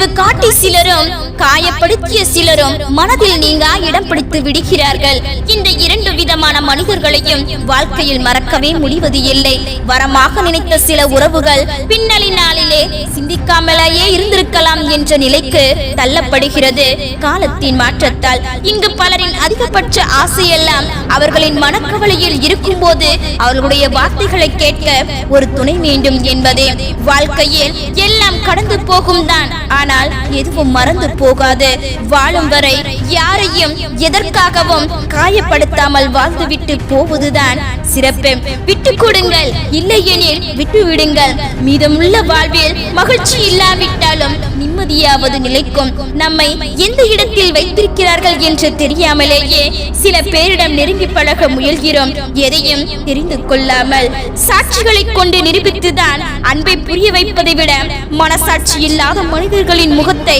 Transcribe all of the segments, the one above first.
அன்பு காட்டி சிலரும் காயப்படுத்திய சிலரும் மனதில் நீங்க இடம் பிடித்து விடுகிறார்கள். இந்த இரண்டு விதமான மனிதர்களையும் வாழ்க்கையில் மறக்கவே முடிவது இல்லை. வரமாக நினைத்த சில உறவுகள் பின்னணி நாளிலே சிந்திக்காமலேயே இருந்திருக்கலாம் என்ற நிலைக்கு தள்ளப்படுகிறது. காலத்தின் மாற்றத்தால் இங்கு பலரின் அதிகபட்ச ஆசையெல்லாம் அவர்களின் மனக்கவலையில் இருக்கும்போது அவர்களுடைய வார்த்தைகளை கேட்க ஒரு துணை வேண்டும் என்பதே. வாழ்க்கையில் எல்லாம் கடந்து போகும் தான். ஆனால் எதுவும் மறந்து போகாது. வாழும் வரை யாரையும் எதற்காகவும் காயப்படுத்தாமல் வாழ்ந்துவிட்டு போவதுதான் சிறப்பு. விட்டு கொடுங்கள் இல்லையெனில் விட்டு விடுங்கள் மீதமுள்ள வாழ்வில் மகிழ்ச்சி இல்லாவிட்டாலும் நிம்மதியாவது நிலைக்கும். நம்மை எந்த இடத்தில் வைத்திருக்கிறார்கள் என்று தெரியாமலேயே சில பேரிடம் நெருங்கி பழக முயல்கிறோம். எதையும் தெரிந்து கொள்ளாமல் சாட்சிகளை கொண்டு நிரூபித்துதான் அன்பை புரிய வைப்பதை விட மனசாட்சி இல்லாத மனிதர்களின் முகத்தை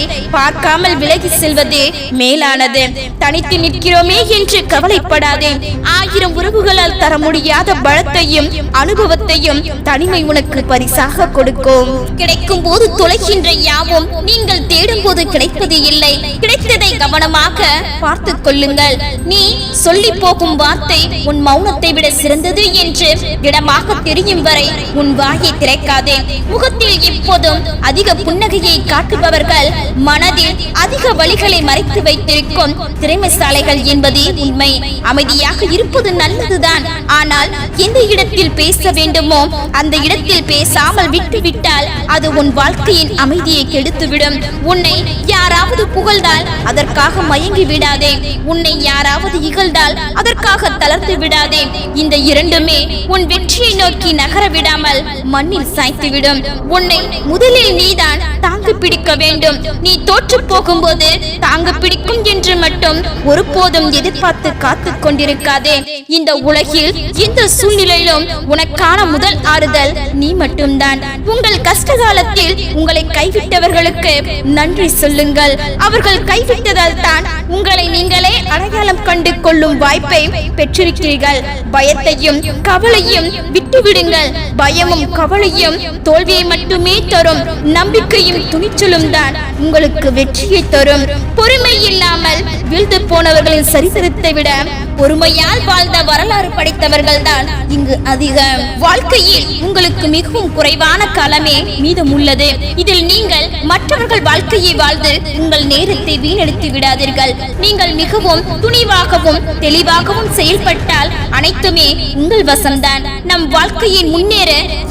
இல்லாமல் விலகி செல்வதே மேலானது. தனித்து நிற்கிறோமே என்று கவலைப்படாதே. ஆயிரம் உறவுகளால் தர முடியாத பலத்தையும் அனுபவத்தையும் தனிமை உனக்கு பரிசாக கொடுக்கும். கிடைக்கும் போது தொலைகின்ற யாவும் நீங்கள் தேடும் போது கிடைப்பது இல்லை. கிடைத்ததை கவனமாக பார்த்து கொள்ளுங்கள். நீ சொல்லி போகும் வார்த்தை உன் மௌனத்தை விட சிறந்தது என்று இடமாக தெரியும் வரை உன் வாயை திறக்காதே. முகத்தில் எப்போதும் அதிக புன்னகையை காட்டுபவர்கள் மனதில் அதிக வழிகளை மறைத்து வைத்திருக்கும் திறமைசாலைகள் என்பதே உண்மை. அமைதியாக இருப்பது நல்லதுதான். ஆனால் எந்த இடத்தில் பேச வேண்டுமோ அந்த இடத்தில் பேசாமல் விட்டுவிட்டால் அது உன் வாழ்க்கையின் அமைதியை கெடுத்துவிடும். உன்னை யாராவது புகழ்ந்தால் அதற்காக மயங்கி விடாதே. உன்னை யாராவது இகழ்ந்தால் அதற்காக தளர்த்து விடாதே. இந்த இரண்டுமே உன் வெற்றியை நோக்கி நகர விடாமல் மண்ணில் சாய்த்துவிடும். உன்னை முதலில் நீதான் தாங்கு பிடிக்க வேண்டும். நீ தோற்று போகும்போது தாங்க பிடிக்கும் என்று மட்டும் ஒருபோதும் எதிர்பார்த்து காத்து கொண்டிருக்காதே. இந்த உலகில் எந்த சூழ்நிலையிலும் உனக்கான முதல் ஆறுதல் நீ மட்டும்தான். உங்கள் கஷ்ட காலத்தில் உங்களை கைவிட்டவர்களுக்கு நன்றி சொல்லுங்கள். அவர்கள் கைவிட்டதால் தான் உங்களை நீங்களே அடையாளம் கண்டு கொள்ளும் வாய்ப்பை பெற்றிருக்கிறீர்கள். பயத்தையும் கவலையும் விட்டுவிடுங்கள். பயமும் கவலையும் தோல்வியை மட்டுமே தரும் நம்பிக்கையும் துணிச்சலும் தான் உங்களுக்கு வெற்றியை தரும் பொறுமை இல்லாமல் வீழ்ந்து போனவர்களின் சரித்திரத்தை விட பொறுமையால் வாழ்ந்த வரலாறு படைத்தவர்கள் தான் இங்கு அதிகம். வாழ்க்கையில் உங்களுக்கு மிகவும் குறைவான காலமே மீதம் உள்ளது இதில் நீங்கள் மற்றவர்கள் வாழ்க்கையை வாழ்ந்து உங்கள் நேரத்தை வீணடித்து விடாதீர்கள். நீங்கள் மிகவும் துணிவாகவும் தெளிவாகவும் செயல்பட்டால் அனைத்துமே உங்கள் வசம்தான். நம் வாழ்க்கையின் முன்னேற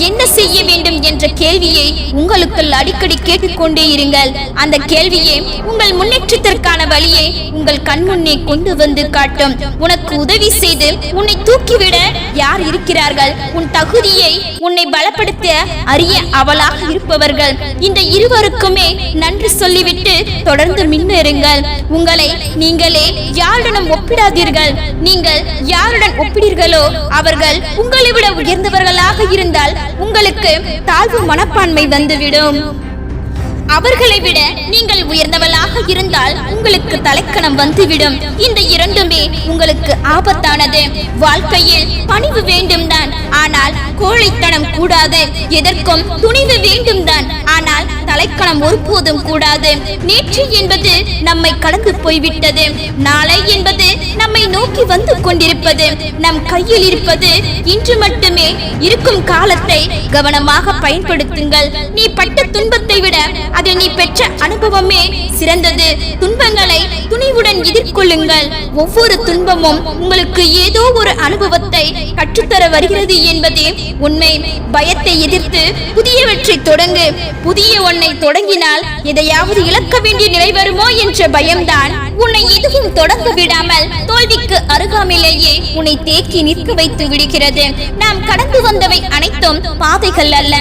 என்ன செய்ய வேண்டும் என்ற கேள்வியை உங்களுக்குள் அடிக்கடி கேட்டுக்கொண்டே இருங்கள். அந்த கேள்வியை உங்கள் முன்னேற்றத்திற்கான வழியை உங்கள் கண்முன்னே கொண்டு வந்து காட்டும். உனக்கு உதவி செய்து உன்னை தூக்கிவிட யார் இருக்கிறார்கள்? உன் தகுதியை உன்னை பலப்படுத்த அறிய அவளாக இருப்பவர்கள். இந்த இருவருக்குமே நன்றி சொல்லிவிட்டு தொடர்ந்து மின்னேறுங்கள். உங்களை நீங்களே யாருடனும் ஒப்பிடாதீர்கள். நீங்கள் யாருடன் ஒப்பிடீர்களோ அவர்கள் உங்களை விட உயர்ந்தவர்களாக இருந்தால் உங்களுக்கு தாழ்வு மனப்பான்மை வந்துவிடும். அவர்களை விட நீங்கள் உயர்ந்தவளாக இருந்தால் உங்களுக்கு தலைக்கணம் வந்துவிடும். இந்த இரண்டுமே உங்களுக்கு ஆபத்தானது. வாழ்க்கையில் பணிவு வேண்டும் தான் ஆனால் கோழைத்தனம் கூடாது. எதற்கும் துணிவு வேண்டும் தான் நாம் ஒருபோதும் கூடாது. நேற்று என்பது நம்மை கடந்து போய்விட்டது. நாளை என்பது நம்மை நோக்கி வந்து கொண்டிருப்பது. நம் கையில் இருப்பது இன்று மட்டுமே. இருக்கும் காலத்தை கவனமாக பயன்படுத்துங்கள். நீ பட்ட துன்பத்தை விட அதில் நீ பெற்ற அனுபவமே சிறந்தது. துன்பங்களை துணிவுடன் எதிர்கொள்ளுங்கள். ஒவ்வொரு துன்பமும் உங்களுக்கு ஏதோ ஒரு அனுபவத்தை கற்றுத்தர வருகிறது என்பதே உண்மை. பயத்தை எதிர்த்து புதியவற்றை தொடங்கு. புதிய ஒன்றை தொடங்கினால் எதையாவது இழக்க வேண்டிய நிலை வருமோ என்ற பயம்தான் உன்னை எதுவும் தொடங்க விடாமல் தோல்விக்கு அருகாமையிலேயே உன்னை தேக்கி நிற்க வைத்து விடுகிறது. நாம் கடந்து வந்தவை அனைத்தும் பாதைகள் அல்ல.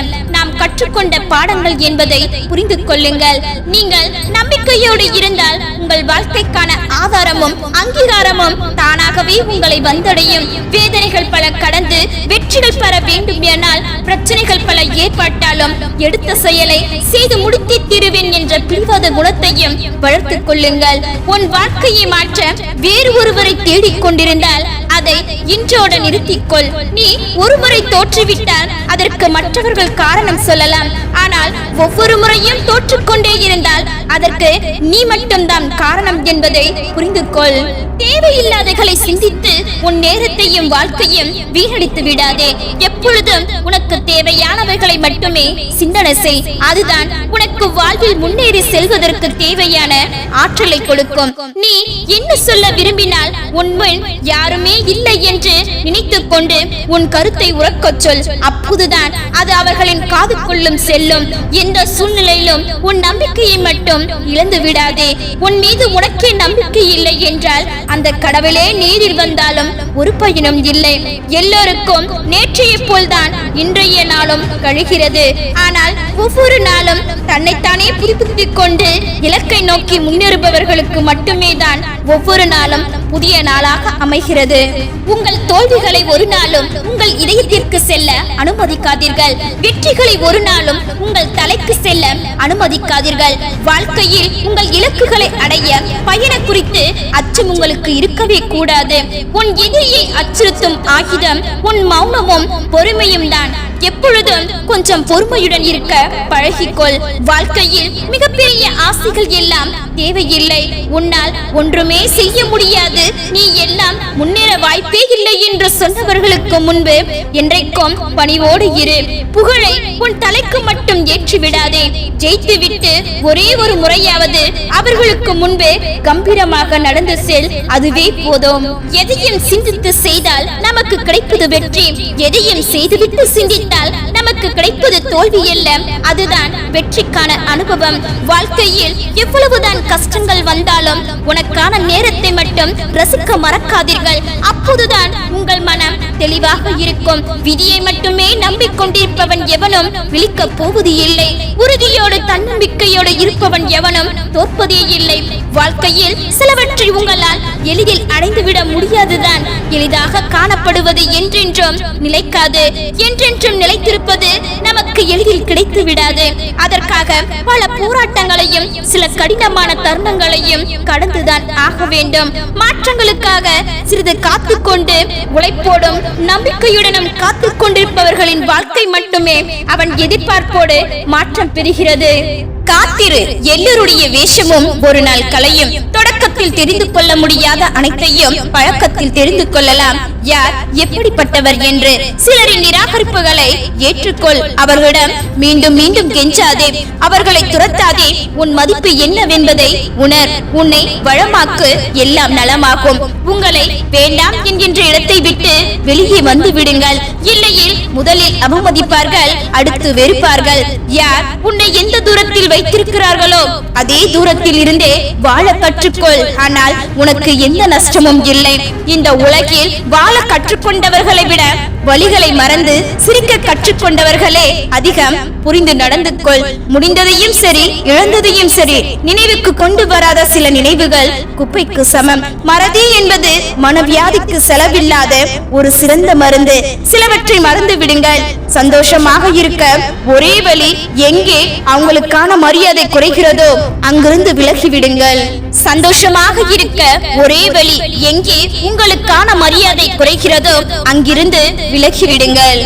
நாம் கற்றுக்கொண்ட பாடங்கள் என்பதை புரிந்து கொள்ளுங்கள். நீங்கள் நம்பிக்கையோடு இருந்தால் உங்கள் வாழ்க்கைக்கான ஆதாரமும் அங்கீகாரமும் தானாகவே உங்களை வந்தடையும். வேதனைகள் பல கடந்து வெற்றிகள் பெற வேண்டும் எனால் பிரச்சனைகள் பல ஏற்பட்டாலும் எடுத்த செயலை செய்து முடித்தே திருவேன் என்ற பிடிவாத குணத்தையும் வளர்த்துக் கொள்ளுங்கள். உன் வாழ்க்கையை மாற்ற வேறு ஒருவரை தேடிக் கொண்டிருந்தால் அதை இன்றோட நிறுத்திக்கொள். நீ ஒருமுறை தோற்றுவிட்டால் அதற்கு மற்றவர்கள் காரணம் சொல்லலாம். ஆனால் ஒவ்வொரு முறையும் தோற்றுக்கொண்டே இருந்தால் அதற்கு நீ மட்டும்தான் காரணம் என்பதை புரிந்து கொள் தேவையில்லாதகளை சிந்தித்து உன் நேரத்தையும் வாழ்க்கையும் வீணடித்து விடாதே. எப்பொழுதும் உனக்கு தேவையானவைகளை மட்டுமே சிந்தனை செய். அதுதான் உனக்கு வாழ்வில் முன்னேறி செல்வதற்கு தேவையான ஆற்றலை கொடுக்கும். நீ என்ன சொல்ல விரும்பினால் உன்முன் யாருமே இல்லை என்று நினைத்துக் கொண்டு உன் கருத்தை உறக்கச் சொல். அப்போதுதான் அது அவர்களின் காதுக்குள்ளும் செல்லும். எந்த சூழ்நிலையிலும் உன் நம்பிக்கையை மட்டும் இழந்து விடாதே. உன் மீது உனக்கே நம்பிக்கை இல்லை என்றால் அந்த கடவுளே நேரில் வந்தாலும் ஒரு பயனும் இல்லை. எல்லோருக்கும் நேற்றைய போல்தான் இன்றைய நாளும் கழிகிறது. ஆனால் ஒவ்வொரு நாளும் தன்னைத்தானே புதுப்பித்துக் கொண்டு இலக்கை நோக்கி முன்னேறுபவர்களுக்கு மட்டுமே தான் ஒவ்வொரு நாளும் புதிய நாளாக அமைகிறது. உங்கள் தோல்விகளை ஒரு நாளும் உங்கள் இதயத்திற்கு செல்ல அனுமதிக்காதீர்கள். வெற்றிகளை ஒரு நாளும் உங்கள் தலைக்கு செல்ல அனுமதிக்காதீர்கள். வாழ்க்கையில் உங்கள் இலக்குகளை அடைய பயண குறித்து அச்சம் உங்களுக்கு இருக்கவே கூடாது. உன் எதிரியை அச்சுறுத்தும் ஆயுதம் உன் மௌனமும் பொறுமையும் தான் எப்பொழுதும் கொஞ்சம் பொறுமையுடன் இருக்க பழகிக்கொள். வாழ்க்கையில் மிகப்பெரிய ஆசைகள் எல்லாம் தேவையில்லை. உன்னால் ஒன்றுமே செய்ய முடியாது. நீ எல்லாம் முன்னேற வாய்ப்பே இல்லை என்று சொன்னவர்களுக்கு முன்பு என்றைக்கும் பணிவோடு இரு. புகழை உன் தலைக்கு மட்டும் ஏற்றி விடாதே ஜெயித்து விட்டு ஒரே ஒரு முறையாவது அவர்களுக்கு முன்பு கம்பீரமாக நடந்து செல். அதுவே போதும். எதையும் சிந்தித்து செய்தால் நமக்கு கிடைப்பது வெற்றி. எதையும் செய்துவிட்டு முடிந்தால் நமக்கு கிடைப்பது தோல்வி அல்ல. அதுதான் வெற்றிக்கான அனுபவம். வாழ்க்கையில் எவ்வளவுதான் கஷ்டங்கள் வந்தாலும் உனக்கான நேரத்தை மட்டும் ரசிக்க மறக்காதீர்கள். அப்போதுதான் உங்கள் மனம் தெளிவாக இருக்கும். விதியை மட்டுமே நம்பிக்கொண்டிருப்பவன் எவனும் விழிக்க போவது இல்லை. உறுதியோடு தன்னம்பிக்கையோடு இருப்பவன் எவனும் தோற்பதே இல்லை. வாழ்க்கையில் சிலவற்றை உங்களால் எளிதில் அடைந்துவிட முடியாதுதான். எளிதாக காணப்படுவது என்றென்றும் நிலைக்காது. என்றென்றும் நிலைத்திருப்பது நமக்கு எளிதில் கிடைத்து விடாது அதற்காக பல போராட்டங்களையும் சில கடினமான தருணங்களையும் கடந்துதான் ஆக வேண்டும். மாற்றங்களுக்காக சிறிது காத்துக்கொண்டு உழைப்போடும் நம்பிக்கையுடனும் காத்துக் கொண்டிருப்பவர்களின் வாழ்க்கை மட்டுமே அவன் எதிர்பார்ப்போடு மாற்றம் பெறுகிறது. காத்திரு. எல்லோருடைய வேஷமும் ஒரு நாள் கலையும் தொடக்கத்தில் தெரிந்து கொள்ள முடியாத அனைத்தையும் பழக்கத்தில் தெரிந்து கொள்ளலாம். யார் எப்படிப்பட்டவர் என்று சிலரின் நிராகரிப்புகளை ஏற்றுக்கொள். அவர்களிடம் மீண்டும் மீண்டும் கெஞ்சாதே. அவர்களை துரத்தாதே. உன் மதிப்பு என்னவென்பதை உணர். உன்னை வளமாக்கு எல்லாம் நலமாகும். உங்களை வேண்டாம் என்கின்ற இடத்தை விட்டு வெளியே வந்து விடுங்கள். இல்லையில் முதலில் அவமதிப்பார்கள் அடுத்து வெறுப்பார்கள். யார் உன்னை எந்த தூரத்தில் வைத்திருக்கிறார்களோ? அதே தூரத்தில் இருந்தே வாழ கற்றுக்கொள். ஆனால் உனக்கு எந்த நஷ்டமும் இல்லை. இந்த உலகில் வாழ கற்றுக்கொண்டவர்களை விட வழிகளை மறந்து சிரிக்க கற்றுக்கொண்டவர்களே அதிகம் புரிந்து நடந்து கொள் முடிந்ததையும் சரி இழந்ததையும் சரி நினைவுக்கு கொண்டு வராத சில நினைவுகள் குப்பைக்கு சமம். மறதி என்பது மனவியாதிக்கு செலவில்லாத ஒரு சிறந்த மருந்து. சிலவற்றை மறந்து விடுங்கள். சந்தோஷமாக இருக்க ஒரே வழி எங்கே அவங்களுக்கான மரியாதை குறைகிறதோ அங்கிருந்து விலகி விடுங்கள். சந்தோஷமாக இருக்க ஒரே வழி எங்கே உங்களுக்கான மரியாதை குறைகிறதோ அங்கிருந்து விலகிவிடுங்கள்.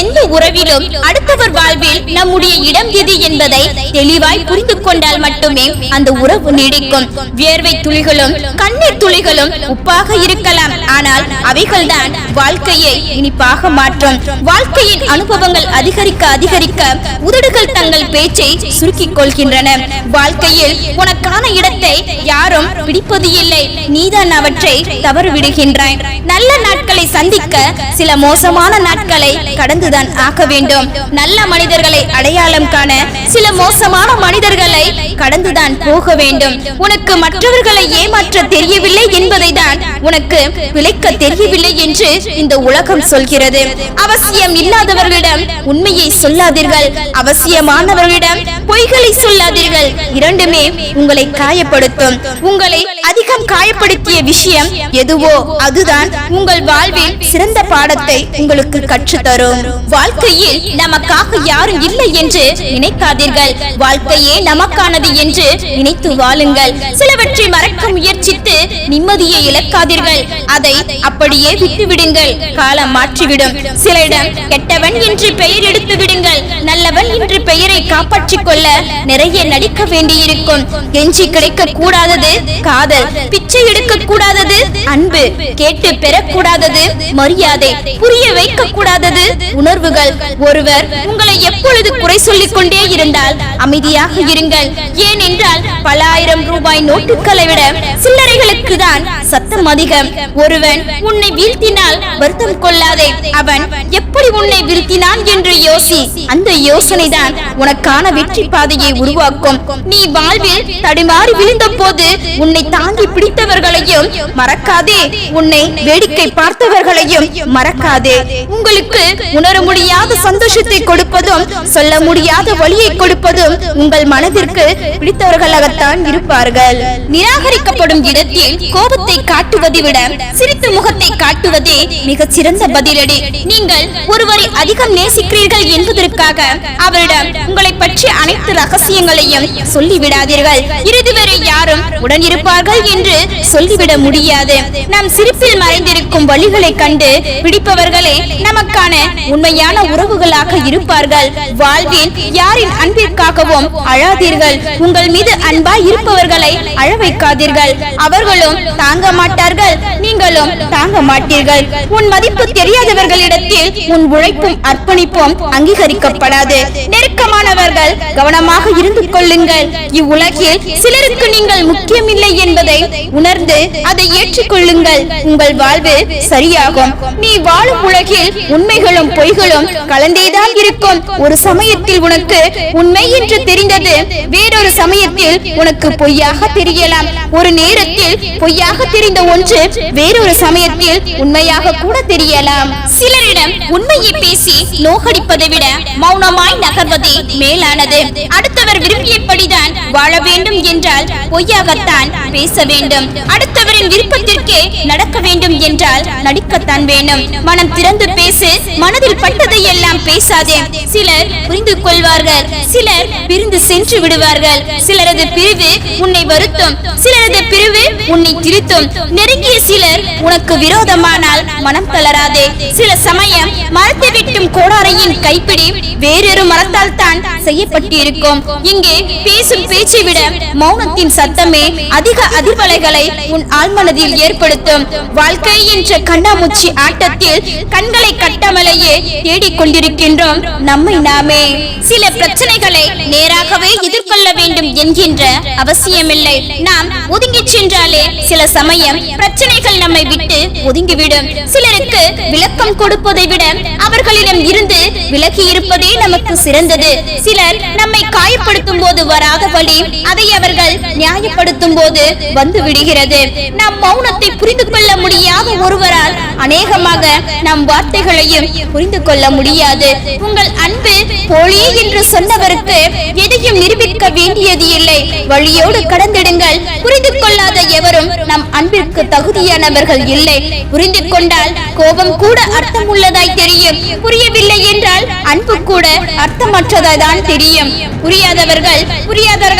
எந்த உறவிலும் அடுத்தவர் வாழ்வில் நம்முடைய இடம் எது என்பதை தெளிவாய் புரிந்து கொண்டால் மட்டுமே அந்த உறவு நீடிக்கும். வியர்வை துளிகளும் கண்ணீர் துளிகளும் உப்பாக இருக்கலாம். ஆனால் அவைகள்தான் வாழ்க்கையை இனிப்பாக மாற்றும். வாழ்க்கையின் அனுபவங்கள் அதிகரிக்க அதிகரிக்க உதடுகள் தங்கள் பேச்சை சுருக்கிக் கொள்கின்றன. வாழ்க்கையில் உனக்கான இடத்தை யாரும் பிடிப்பது இல்லை. நீதான் அவற்றை தவறு விடுகின்றாய். நல்ல நாட்களை சந்திக்க சில மோசம் மோசமான நாட்களை கடந்துதான் ஆக வேண்டும். நல்ல மனிதர்களை அடையாளம் காண சில மோசமான மனிதர்களை கடந்துதான் போக வேண்டும். உனக்கு மற்றவர்களை ஏமாற்ற தெரியவில்லை என்பதை தான் உனக்கு விளைக்க தெரியவில்லை என்று இந்த உலகம் சொல்கிறது. அவசியம் இல்லாதவர்களிடம் உண்மையை சொல்லாதீர்கள். அவசியமானவர்களிடம் பொய்களை சொல்லாதீர்கள். இரண்டுமே உங்களை காயப்படுத்தும். உங்களை அதிகம் காயப்படுத்திய விஷயம் எதுவோ அதுதான். உங்கள் வாழ்வில் சிறந்த பாடத்தை உங்களுக்கு கற்றுத்தரும். வாழ்க்கையில் நமக்காக யாரும் இல்லை என்று நினைக்காதீர்கள். வாழ்க்கையே நமக்கானது என்று நினைத்து வாழுங்கள். சிலவற்றை மறக்க முயற்சித்து நிம்மதியை இழக்காதீர்கள். அதை அப்படியே விட்டுவிடுங்கள். காலம் மாற்றிவிடும். சிலரிடம் கெட்டவன் என்று பெயர் எடுத்து விடுங்கள். நல்லவன் என்று பெயரை காப்பாற்றிக் கொள்ள நிறைய நடிக்க வேண்டியிருக்கும். கெஞ்சி கிடைக்க கூடாதது காதல். பிச்சை எடுக்க கூடாதது அன்பு. கேட்டு பெறக்கூடாதது. மரியாதை. புரிய வைக்க கூடாதது உணர்வுகள். ஒருவர் உங்களை எப்பொழுது குறை சொல்லிக் கொண்டே இருந்தால் அமைதியாக இருங்கள். ஏனென்றால் பல ஆயிரம் ரூபாய் நோட்டுகளை விட சில்லறைகளுக்கு தான் சத்தம் அதிகம். ஒருவன் உன்னை வீழ்த்தினால் வருத்தம் கொள்ளாதே. அவன் எப்படி உன்னை வீழ்த்தினான் என்று யோசி. அந்த யோசனை தான் உனக்கான வெற்றி பாதையை உருவாக்கும். நீ வாழ்வில் தடுமாறி விழுந்த போது உன்னை தாங்கி பிடித்தவர்களையும் மறக்காதே. உன்னை வேடிக்கை பார்த்தவர்களையும் மறக்காதே. உங்களுக்கு உணர முடியாத சந்தோஷத்தை கொடுப்பதும் சொல்ல முடியாத வழியை கொடுப்பதும் உங்கள் மனதிற்கு பிடித்தவர்களாகத்தான் இருப்பார்கள். நிராகரிக்கப்படும் இடத்தில் கோபத்தை காட்டுவதை விட சிரித்த முகத்தை காட்டுவதே மிகச் சிறந்த பதிலடி. நீங்கள் ஒருவரை அதிகம் நேசிக்கிறீர்கள் என்பதற்காக அவரிடம் உங்களை பற்றி அனைத்து ரகசியங்களையும் சொல்லிவிடாதீர்கள். இறுதி வரை யாரும் உடன் இருப்பார்கள். என்று சொல்லிவிட முடியாது. நம் சிரிப்பில் மறைந்திருக்கும் வழிகளை கண்டு பிடிப்பவர்களே நமக்கான உண்மையான உறவுகளாக இருப்பார்கள். வாழ்வில் யாரின் அன்பிற்காகவும் அழாதீர்கள். உங்கள் மீது அன்பாய் இருப்பவர்களை அழ வைக்காதீர்கள். அவர்களும் தாங்க மாட்டார்கள் நீங்களும் தாங்க மாட்டீர்கள். உன் மதிப்பு தெரியாதவர்களிடத்தில் உன் உழைப்பும் அர்ப்பணிப்பும் அங்கீகரிக்கப்படாது. நெருக்கமானவர்கள் கவனமாக இருந்து கொள்ளுங்கள். இவ்வுலகில் சிலருக்கு நீங்கள் முக்கியமில்லை என்பது என்பதை உணர்ந்து அதை ஏற்றுக்கொள்ளுங்கள். உங்கள் வாழ்வு சரியாகும். நீ வாழும் உலகில் உண்மைகளும் பொய்களும் கலந்தேதான் இருக்கும். ஒரு சமயத்தில் உனக்கு உண்மை என்று தெரிந்தது வேறொரு சமயத்தில் உனக்கு பொய்யாக தெரியலாம். ஒரு நேரத்தில் பொய்யாக தெரிந்த ஒன்று வேறொரு சமயத்தில் உண்மையாக கூட தெரியலாம். சிலரிடம் உண்மையை பேசி நோகடிப்பதை விட மௌனமாய் நகர்வதே மேலானது. அடுத்தவர் விரும்பியபடிதான் வாழ வேண்டும் என்றால் பொய்யாகத்தான் பேச வேண்டும். அடுத்தவரின் விருப்பத்திற்கே நடக்க வேண்டும் என்றால் நடிக்கத்தான் வேண்டும் மனம் திறந்து பேசு மனதில் பட்டதை எல்லாம் பேசாதே. சிலர் புரிந்து கொள்வார்கள் சிலர் பிரிந்து சென்று விடுவார்கள். சிலரது பிரிவு உன்னை வருத்தும் சிலரது பிரிவு உன்னை திருத்தும். நெருங்கிய சிலர் உனக்கு விரோதமானால் மனம் தளராதே. சில சமயம் மரத்தை வெட்டும் கோடாரையின் கைப்பிடி வேறொரு மரத்தால் தான் செய்யப்பட்டிருக்கும். இங்கே பேசும் பேச்சை பேச்சை விட மௌனத்தின் சத்தமே அதிக அதிர்வலைகளை உன் ஆழ்மனதில் ஏற்படுத்தும். வாழ்க்கை என்ற கண்ணாமூச்சி ஆட்டத்தில் கண்களை கட்டாமலேயே தேடிக்கொண்டிருக்கின்றோம் நம்மை நாமே. சில பிரச்சனைகளை நேராகவே எதிர்கொள்ள வேண்டும் என்கின்ற அவசியமில்லை. நாம் ஒதுங்கி சென்றாலே சில சமயம் பிரச்சனைகள் நம்மை விட்டு ஒதுங்கிவிடும். சிலருக்கு விளக்கம் கொடுப்பதை விட அவர்களிடம் இருந்து விலகி இருப்பதே நமக்கு சிறந்தது. சிலர் நம்மை காயப்படுத்தும் போது வராத வழி அதை அவர்கள் நியாயப்படுத்தும் போது வந்து விடுகிறது. நம் மௌனத்தை புரிந்து கொள்ள முடியாத ஒருவரால் அநேகமாக நம் வார்த்தைகளையும் புரிந்து கொள்ள முடியாது. உங்கள் அன்பு போலி என்று சொன்னவருக்கு எதையும் நிரூபிக்க வேண்டியது இல்லை. வழியோடு கடந்திடுங்கள். புரிந்து கொள்ளாத எவரும் நம் அன்பிற்கு தகுதியானவர்கள் இல்லை. புரிந்து கொண்டால் கோபம் கூட அர்த்தம் உள்ளதாய் தெரியும். புரியவில்லை என்றால் அன்பு கூட அர்த்தமற்றதாய் தான் தெரியும். புரியாதவர்கள்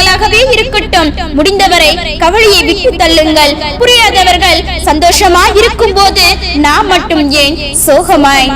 புரியாதவர்களாகவே இருக்கட்டும். முடிந்தவரை கவலையை விட்டு தள்ளுங்கள். புரியாதவர்கள் சந்தோஷமா இருக்கும் போது நாம் மட்டும் ஏன் சோகமாய்?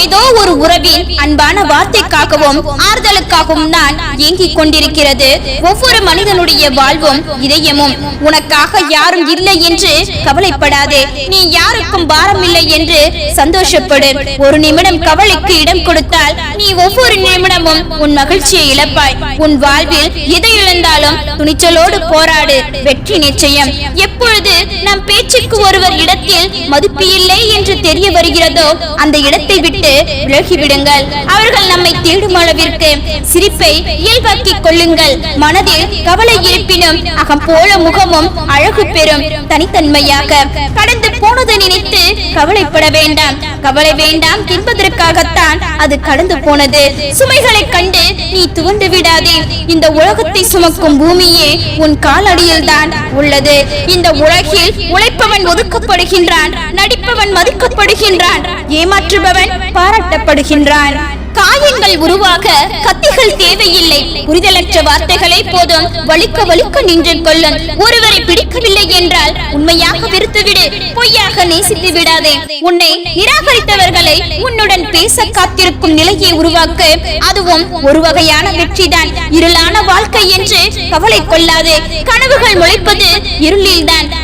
ஏதோ ஒரு உறவின் அன்பான வார்த்தைக்காகவும் ஆறுதலுக்காகவும் நான் ஏங்கிக் கொண்டிருக்கிறது. ஒவ்வொரு மனிதனுடைய வாழ்வும் இதயமும். உனக்காக யாரும் இல்லை என்று கவலைப்படாதே. நீ யாருக்கும் பாரம் இல்லை என்று சந்தோஷப்படு. ஒரு நிமிடம் கவலைக்கு இடம் கொடுத்தால் நீ ஒவ்வொரு நிமிடமும் உன் மகிழ்ச்சியை இழப்பாய். உன் வாழ்வில் எதை இருந்தாலும் துணிச்சலோடு போராடு வெற்றி நிச்சயம். எப்பொழுது நம் பேச்சுக்கு ஒருவர் இடத்தில் மதிப்பு இல்லை என்று தெரிய வருகிறதோ அந்த இடத்தை விட்டு விலகிவிடுங்கள். அவர்கள் நம்மை தேடும் அளவிற்கு சிரிப்பை இயல்பாக்கிக் கொள்ளுங்கள். மனதில் கவலை இருப்பினும் அகம் போல முகமும் அழகு பெறும் தனித்தன்மையாக. கடந்து போனதை நினைத்து கவலைப்பட வேண்டாம். கவலை வேண்டாம் என்பதற்காகத்தான் அது கடந்து போனது. சுமைகளை கண்டு நீ துவண்டு விடாதே. இந்த உலகத்தை சுமக்கும் பூமியே உன் காலடியில் தான் உள்ளது. இந்த உலகில் உழைப்பவன் ஒதுக்கப்படுகின்றான் நடிப்பவன் மதிக்கப்படுகின்றான் ஏமாற்றுபவன் பாராட்டப்படுகின்றான். காயங்கள் உருவாக கத்திகள் தேவையில்லை. புரிதலற்ற வார்த்தைகளை போதும். வலிக்க வலிக்க நின்று கொள்ளும். ஒருவரை பிடிக்கவில்லை என்றால் உண்மையாக வெறுத்துவிடு. பொய்யாக நேசித்து விடாதே. உன்னை நிராகரித்தவர்களை உன்னுடன் பேச காத்திருக்கும் நிலையை உருவாக்க அதுவும் ஒரு வகையான வெற்றிதான். இருளான வாழ்க்கை என்று கவலை கொள்ளாதே. கனவுகள் முளைப்பது இருளில்தான்.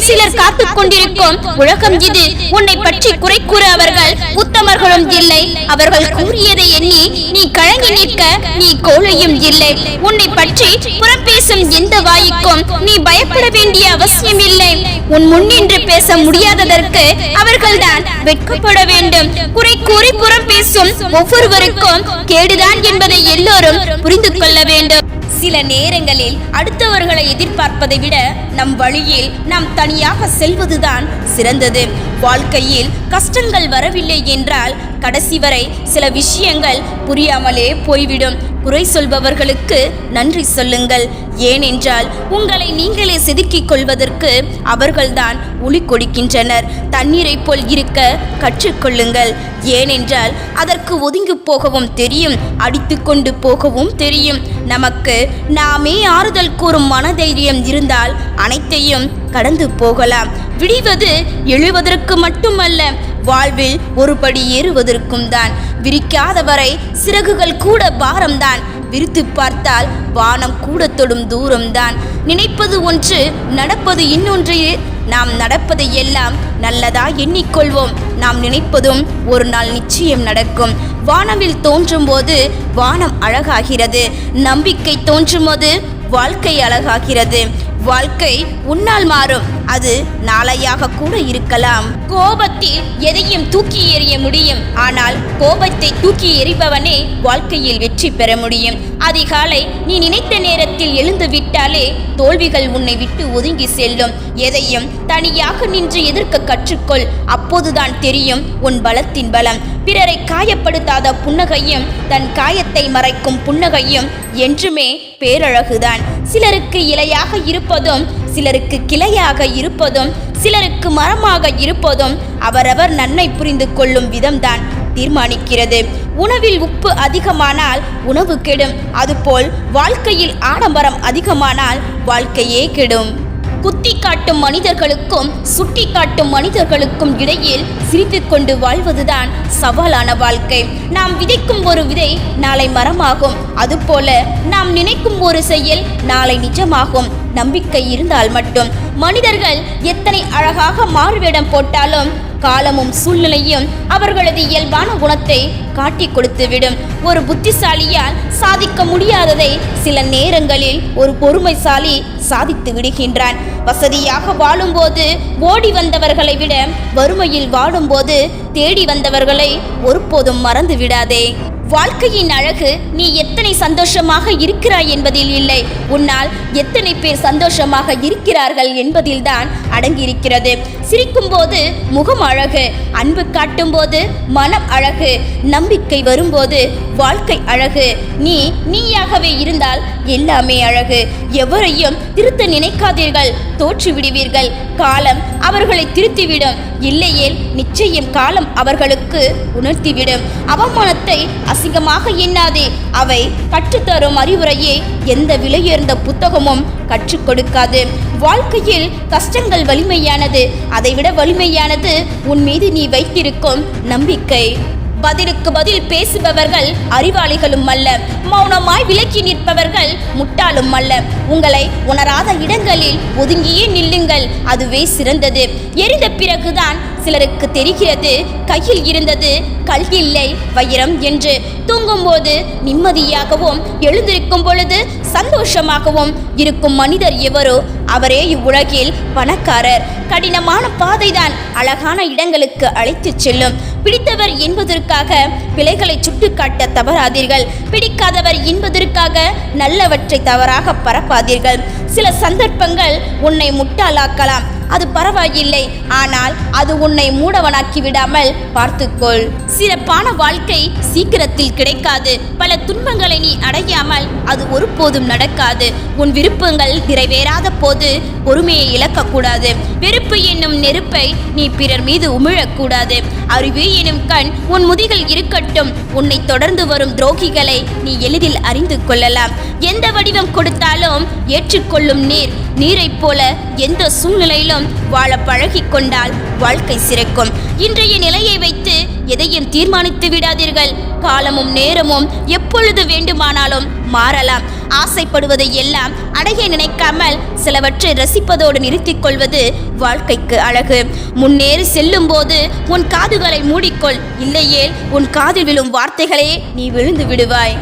சிலர் காத்துக் கொண்டிருக்கும் உலகம் இது. உன்னை பற்றி குறை கூற அவர்கள் உத்தமர்களும் இல்லை. அவர்கள் கூறியதை எண்ணி நீ கழங்கி நிற்க நீ கோழையும் இல்லை. உன்னை பற்றி புறம் பேசும் எந்த வாய்க்கும் நீ பயப்பட வேண்டிய அவசியம் இல்லை. உன் முன்னின்று பேச முடியாததற்கு அவர்கள்தான் வெட்கப்பட வேண்டும். குறை கூறி புறம் பேசும் ஒவ்வொருவருக்கும் கேடுதான் என்பதை எல்லோரும் புரிந்து கொள்ள வேண்டும். சில நேரங்களில் அடுத்தவர்களை எதிர்பார்ப்பதை விட நம் வழியில் நாம் தனியாக செல்வதுதான் சிறந்தது. வாழ்க்கையில் கஷ்டங்கள் வரவில்லை என்றால் கடைசி வரை சில விஷயங்கள் புரியாமலே போய்விடும். குறை சொல்பவர்களுக்கு நன்றி சொல்லுங்கள். ஏனென்றால் உங்களை நீங்களே செதுக்கிக் கொள்வதற்கு அவர்கள்தான் ஒளி கொடுக்கின்றனர். தண்ணீரை போல் இருக்க கற்றுக்கொள்ளுங்கள் ஏனென்றால் அதற்கு ஒதுங்கி போகவும் தெரியும் அடித்துக்கொண்டு போகவும் தெரியும். நமக்கு நாமே ஆறுதல் கூறும் மனதைரியம் இருந்தால் அனைத்தையும் கடந்து போகலாம். விடிவது எழுவதற்கு மட்டுமல்ல வாழ்வில் ஒருபடி ஏறுவதற்கும் தான். விரிக்காதவரை சிறகுகள் கூட பாரம்தான். விரித்து பார்த்தால் வானம் கூட தொடும் தூரம்தான். நினைப்பது ஒன்று நடப்பது இன்னொன்று. நாம் நடப்பதை எல்லாம் நல்லதா எண்ணிக்கொள்வோம். நாம் நினைப்பதும் ஒரு நாள் நிச்சயம் நடக்கும். வானவில் தோன்றும் போது வானம் அழகாகிறது. நம்பிக்கை தோன்றும் போது வாழ்க்கை அழகாகிறது. வாழ்க்கை உன்னால் மாறும். அது நாளையாக கூட இருக்கலாம். கோபத்தில் எதையும் தூக்கி எறிய முடியும். ஆனால் கோபத்தை தூக்கி எறிபவனே வாழ்க்கையில் வெற்றி பெற முடியும். அதிகாலை நீ நினைத்த நேரத்தில் எழுந்து விட்டாலே தோல்விகள் உன்னை விட்டு ஒதுங்கி செல்லும். எதையும் தனியாக நின்று எதிர்க்க கற்றுக்கொள். அப்போதுதான் தெரியும் உன் பலத்தின் பலம். பிறரை காயப்படுத்தாத புன்னகையும் தன் காயத்தை மறைக்கும் புன்னகையும் என்றுமே பேரழகுதான். சிலருக்கு இலையாக இருப்பதும் சிலருக்கு கிளையாக இருப்பதும் சிலருக்கு மரமாக இருப்பதும் அவரவர் நன்மை புரிந்து கொள்ளும் விதம்தான் தீர்மானிக்கிறது. உணவில் உப்பு அதிகமானால் உணவு கெடும். அதுபோல் வாழ்க்கையில் ஆடம்பரம் அதிகமானால் வாழ்க்கையே கெடும். குத்தி காட்டும் மனிதர்களுக்கும் சுட்டி காட்டும் மனிதர்களுக்கும் இடையில் சிரித்துக்கொண்டு வாழ்வதுதான் சவாலான வாழ்க்கை. நாம் விதைக்கும் ஒரு விதை நாளை மரமாகும். அதுபோல நாம் நினைக்கும் ஒரு செயல் நாளை நிஜமாகும். நம்பிக்கை இருந்தால் மட்டும். மனிதர்கள் எத்தனை அழகாக மாறுவேடம் போட்டாலும் காலமும் சூழ்நிலையும் அவர்களது இயல்பான குணத்தை காட்டி கொடுத்துவிடும். ஒரு புத்திசாலியால் சாதிக்க முடியாததை சில நேரங்களில் ஒரு பொறுமைசாலி சாதித்து விடுகின்றான். வசதியாக வாழும்போது ஓடி வந்தவர்களை விட வறுமையில் வாழும்போது தேடி வந்தவர்களை ஒருபோதும் மறந்து விடாதே வாழ்க்கையின் அழகு நீ எத்தனை சந்தோஷமாக இருக்கிறாய் என்பதில் இல்லை. உன்னால் எத்தனை பேர் சந்தோஷமாக இருக்கிறார்கள் என்பதில்தான் அடங்கியிருக்கிறது. சிரிக்கும்போது முகம் அழகு அன்பு காட்டும்போது மனம் அழகு நம்பிக்கை வரும்போது வாழ்க்கை அழகு. நீ நீயாகவே இருந்தால் எல்லாமே அழகு. எவரையும் திருத்த நினைக்காதீர்கள். தோற்றுவிடுவீர்கள். காலம் அவர்களை திருத்திவிடும். இல்லையேல் நிச்சயம் காலம் அவர்களுக்கு உணர்த்திவிடும். அவமானத்தை அசிங்கமாக எண்ணாதே. அவை கற்றுத்தரும் அறிவுரையே எந்த விலையுயர்ந்த புத்தகமும் கற்றுக் கொடுக்காது. வாழ்க்கையில் கஷ்டங்கள் வலிமையானது. அதைவிட வலிமையானது உன் மீது நீ வைத்திருக்கும் நம்பிக்கை. பதிலுக்கு பதில் பேசுபவர்கள் அறிவாளிகளும் அல்ல. மௌனமாய் விலக்கி நிற்பவர்கள் முட்டாளும் அல்ல. உங்களை உணராத இடங்களில் ஒதுங்கியே நில்லுங்கள். அதுவே சிறந்தது. எரிந்த பிறகுதான் சிலருக்கு தெரிகிறது கையில் இருந்தது கல் இல்லை வைரம் என்று. தூங்கும்போது நிம்மதியாகவும் எழுந்திருக்கும் பொழுது சந்தோஷமாகவும் இருக்கும் மனிதர் எவரோ அவரே இவ்வுலகில் பணக்காரர். கடினமான பாதைதான் அழகான இடங்களுக்கு அழைத்துச் செல்லும். பிடித்தவர் என்பதற்காக பிழைகளை சுட்டுக்காட்ட தவறாதீர்கள். பிடிக்காதவர் என்பதற்காக நல்லவற்றை தவறாக பரப்பாதீர்கள். சில சந்தர்ப்பங்கள் உன்னை முட்டாளாக்கலாம். அது பரவாயில்லை. ஆனால் அது உன்னை மூடவனாக்கி விடாமல் பார்த்துக்கொள். சிறப்பான வாழ்க்கை சீக்கிரத்தில் கிடைக்காது. பல துன்பங்களை நீ அடையாமல் அது ஒருபோதும் நடக்காது. உன் விருப்பங்கள் நிறைவேறாத போது பொறுமையை இழக்கக்கூடாது. வெறுப்பு என்னும் நெருப்பை நீ பிறர் மீது உமிழக்கூடாது. அறிவு எனும் கண் உன் முதிகள் இருக்கட்டும். உன்னை தொடர்ந்து வரும் துரோகிகளை நீ எளிதில் அறிந்து கொள்ளலாம். எந்த வடிவம் கொடுத்தாலும் ஏற்றுக்கொள்ளும் நீர். நீரைப் போல எந்த சூழ்நிலையிலும் வாழ பழகி கொண்டால் வாழ்க்கை சிறக்கும். இன்றைய நிலையை வைத்து எதையும் தீர்மானித்து விடாதீர்கள். காலமும் நேரமும் எப்பொழுது வேண்டுமானாலும் மாறலாம். ஆசைப்படுவதை எல்லாம் அடைய நினைக்காமல் சிலவற்றை ரசிப்பதோடு நிறுத்திக் கொள்வது வாழ்க்கைக்கு அழகு. முன்னேறி செல்லும் போது உன் காதுகளை மூடிக்கொள். இல்லையேல் உன் காதில் விழும் வார்த்தைகளே நீ விழுந்து விடுவாய்.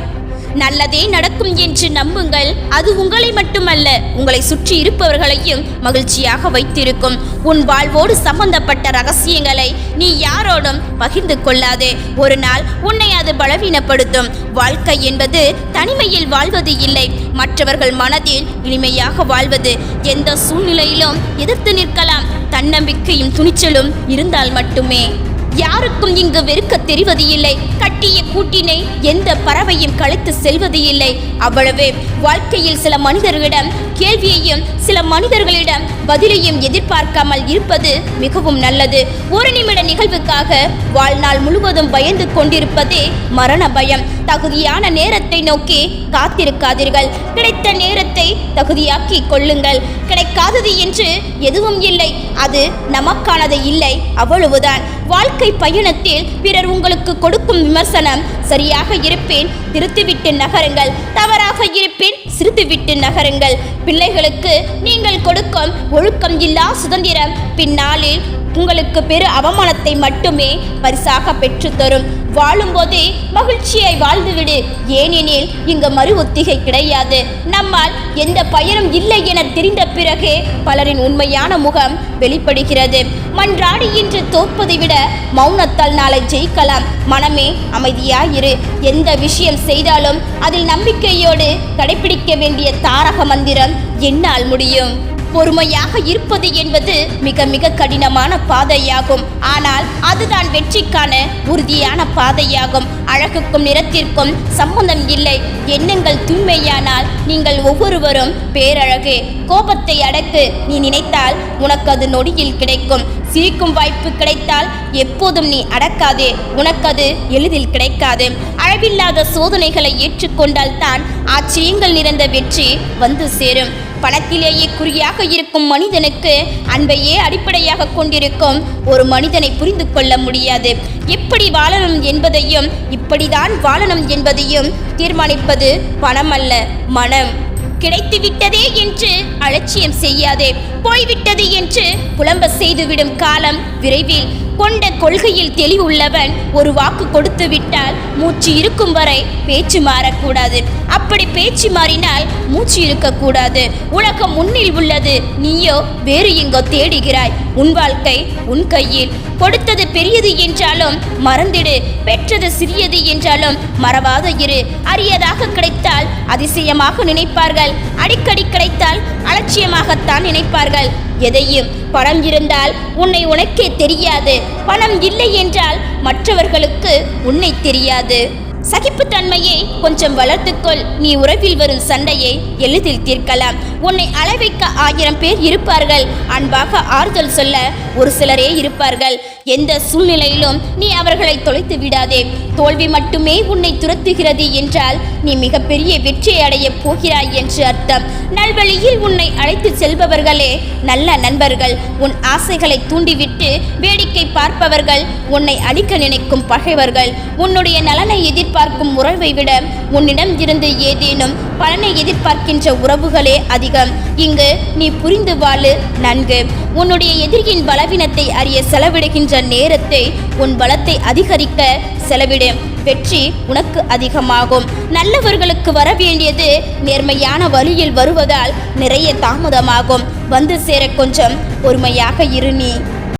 நல்லதே நடக்கும் என்று நம்புங்கள். அது உங்களை மட்டுமல்ல உங்களை சுற்றி இருப்பவர்களையும் மகிழ்ச்சியாக வைத்திருக்கும். உன் வாழ்வோடு சம்பந்தப்பட்ட ரகசியங்களை நீ யாரோடும் பகிர்ந்து கொள்ளாதே. ஒரு நாள் உன்னை அது பலவீனப்படுத்தும். வாழ்க்கை என்பது தனிமையில் வாழ்வது இல்லை. மற்றவர்கள் மனதில் இனிமையாக வாழ்வது. எந்த சூழ்நிலையிலும் எதிர்த்து நிற்கலாம். தன்னம்பிக்கையும் துணிச்சலும் இருந்தால் மட்டுமே. யாருக்கும் இங்கு வெறுக்க தெரிவது இல்லை. கட்டிய கூட்டினை எந்த பறவையும் களைத்து செல்வது இல்லை. அவ்வளவே. வாழ்க்கையில் சில மனிதர்களிடம் கேள்வியையும் சில மனிதர்களிடம் பதிலையும் எதிர்பார்க்காமல் இருப்பது மிகவும் நல்லது. ஒரு நிமிட நிகழ்வுக்காக வாழ்நாள் முழுவதும் பயந்து கொண்டிருப்பதே மரண பயம். தகுதியான நேரத்தை நோக்கி காத்திருக்காதீர்கள். கிடைத்த நேரத்தை தகுதியாக்கி கொள்ளுங்கள். கிடைக்காதது என்று எதுவும் இல்லை. அது நமக்கானது இல்லை. அவ்வளவுதான். வாழ்க்கை பயணத்தில் பிறர் உங்களுக்கு கொடுக்கும் விமர்சனம் சரியாக இருப்பேன் திருத்திவிட்டு நகருங்கள். தவறாக இருப்பேன் சிரித்துவிட்டு நகருங்கள். பிள்ளைகளுக்கு நீங்கள் கொடுக்கும் ஒழுக்கம் இல்லா சுதந்திரம். பின்னாளில் உங்களுக்கு பெரு அவமானத்தை மட்டுமே பரிசாக பெற்றுத்தரும். வாழும்போதே மகிழ்ச்சியை வாழ்ந்துவிடு. ஏனெனில் இங்கு மறு ஒத்திகை கிடையாது. நம்மால் எந்த பயனும் இல்லை என தெரிந்த பிறகே பலரின் உண்மையான முகம் வெளிப்படுகிறது. மன்றாடி இன்று தோற்பதை விட மௌனத்தால் நாளை ஜெயிக்கலாம். மனமே அமைதியாயிரு. எந்த விஷயம் செய்தாலும் அதில் நம்பிக்கையோடு கடைபிடிக்க வேண்டிய தாரக மந்திரம் என்னால் முடியும். பொறுமையாக இருப்பது என்பது மிக மிக கடினமான பாதையாகும். ஆனால் அதுதான் வெற்றிக்கான உறுதியான பாதையாகும். அழகுக்கும் நிறத்திற்கும் சம்பந்தம் இல்லை. எண்ணங்கள் தூய்மையானால் நீங்கள் ஒவ்வொருவரும் பேரழகு. கோபத்தை அடக்கு. நீ நினைத்தால் உனக்கு அது நொடியில் கிடைக்கும். சிரிக்கும் வாய்ப்பு கிடைத்தால் எப்போதும் நீ அடக்காதே. உனக்கு அது எளிதில் கிடைக்காது. அளவில்லாத சோதனைகளை ஏற்றுக்கொண்டால் தான் ஆச்சரியங்கள் நிறைந்த வெற்றி வந்து சேரும். பணத்திலேயே குறியாக இருக்கும் மனிதனுக்கு அன்பையே அடிப்படையாக கொண்டிருக்கும் ஒரு மனிதனை புரிந்து கொள்ள முடியாது. எப்படி வாழணும் என்பதையும் இப்படிதான் வாழணும் என்பதையும் தீர்மானிப்பது பணம் அல்ல மனம். கிடைத்துவிட்டதே என்று அலட்சியம் செய்யாதே. போய்விட்டது என்று புலம்ப செய்துவிடும் காலம் விரைவில் கொண்ட கொள்கையில் தெளிவுள்ளவன் ஒரு வாக்கு கொடுத்து விட்டால் மூச்சு இருக்கும் வரை பேச்சு மாறக்கூடாது. அப்படி பேச்சு மாறினால் மூச்சு இருக்கக்கூடாது உலகம் முன்னில் உள்ளது. நீயோ வேறு எங்கோ தேடுகிறாய். உன் வாழ்க்கை உன் கையில். கொடுத்தது பெரியது என்றாலும் மறந்திடு. பெற்றது சிறியது என்றாலும் மறவாத இரு. அரியதாக கிடைத்தால் அதிசயமாக நினைப்பார்கள். அடிக்கடி கிடைத்தால் அலட்சியமாகத்தான் நினைப்பார்கள். எதையும் பணம் இருந்தால் உன்னை உனக்கே தெரியாது. பணம் இல்லை என்றால் மற்றவர்களுக்கு உன்னை தெரியாது. சகிப்புத்தன்மையை கொஞ்சம் வளர்த்துக்கொள். நீ உறவில் வரும் சண்டையை எளிதில் தீர்க்கலாம். உன்னை அளவைக்க ஆயிரம் பேர் இருப்பார்கள். அன்பாக ஆறுதல் சொல்ல ஒரு சிலரே இருப்பார்கள். எந்த சூழ்நிலையிலும் நீ அவர்களை தொலைத்து விடாதே. தோல்வி மட்டுமே உன்னை துரத்துகிறது என்றால் நீ மிகப்பெரிய வெற்றியை அடையப் போகிறாய் என்று அர்த்தம். நல்வழியில் உன்னை அழைத்து செல்பவர்களே நல்ல நண்பர்கள். உன் ஆசைகளை தூண்டிவிட்டு வேடிக்கை பார்ப்பவர்கள். உன்னை அழிக்க நினைக்கும் பகைவர்கள். உன்னுடைய நலனை எதிர்பார்க்கும் உறவை விட உன்னிடம் இருந்து ஏதேனும் பலனை எதிர்பார்க்கின்ற உறவுகளே அதிகம். இங்கு நீ புரிந்து வாழு நன்கு. உன்னுடைய எதிரியின் பலவீனத்தை அறிய செலவிடுகின்ற நேரத்தை உன் பலத்தை அதிகரிக்க செலவிடு. வெற்றி உனக்கு அதிகமாகும். நல்லவர்களுக்கு வர வேண்டியது நேர்மையான வழியில் வருவதால் நிறைய தாமதமாகும். வந்து சேர கொஞ்சம் பொறுமையாக இரு நீ.